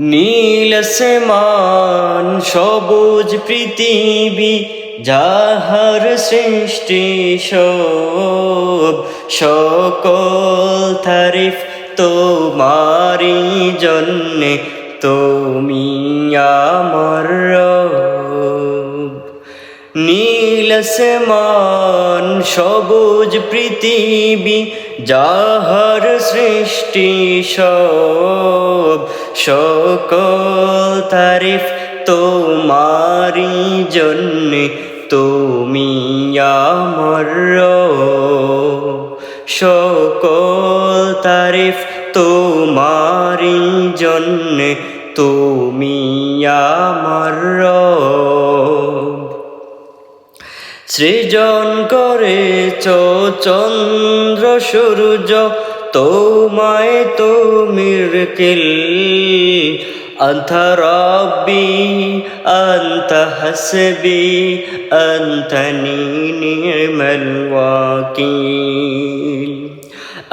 নীল সমান সবুজ পৃথিবী, যাহার সৃষ্টি সব। সকল তারিফ তোমারি জন্যে, তুমি আমার নীল সমান সবুজ পৃথিবী, যাহার সৃষ্টি সব। সকল তারিফ তোমারি জন্যে, তুমি আমার। সকল তারিফ তোমারি জন্যে, তুমি আমার। সৃজন করেছ চন্দ্র সূর্য তোমায় তুমির কিল أنت ربي أنت حسبي أنت نعم الوكيل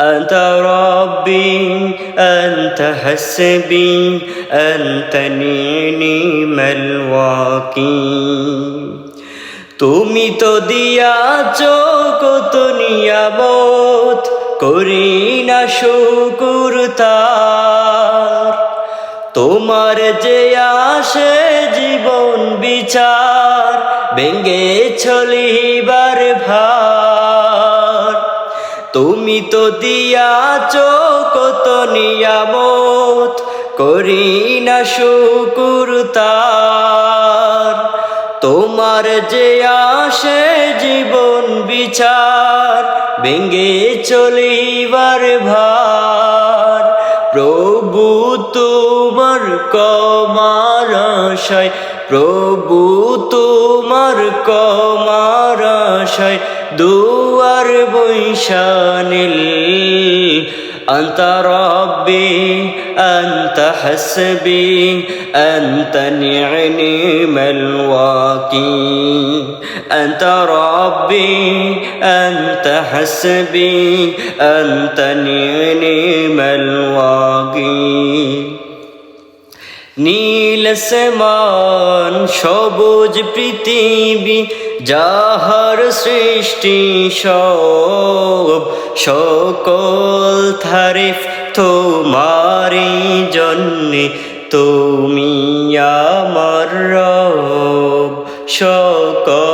أنت ربي أنت حسبي أنت نعم الوكيل তুমি তো দিয়াছ কত নিয়ামত করি না শুকুর তার। তোমার যে আসে জীবন বিচার ভেঙ্গে চলিবার ভার। তুমি তো দিয়াছ কত নিয়ামত করি না শুকুর তার। তোমার যে আসে জীবন বিচার ভেঙ্গে চলিবার ভার প্রভু তোমার কমার আশায় প্রভু তোমার কমার আশায় দুয়ার বৈশানিল أنت ربي أنت حسبي أنت نعم الوكيل أنت ربي أنت حسبي أنت نعم الوكيل নীল সমান সবুজ পৃথিবী যাহার সৃষ্টি সব সকল তারিফ তোমারি জন্যে তুমি আমার রব সকল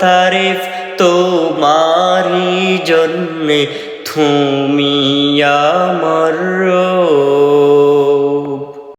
তারিফ তোমারি জন্যে তুমি আমার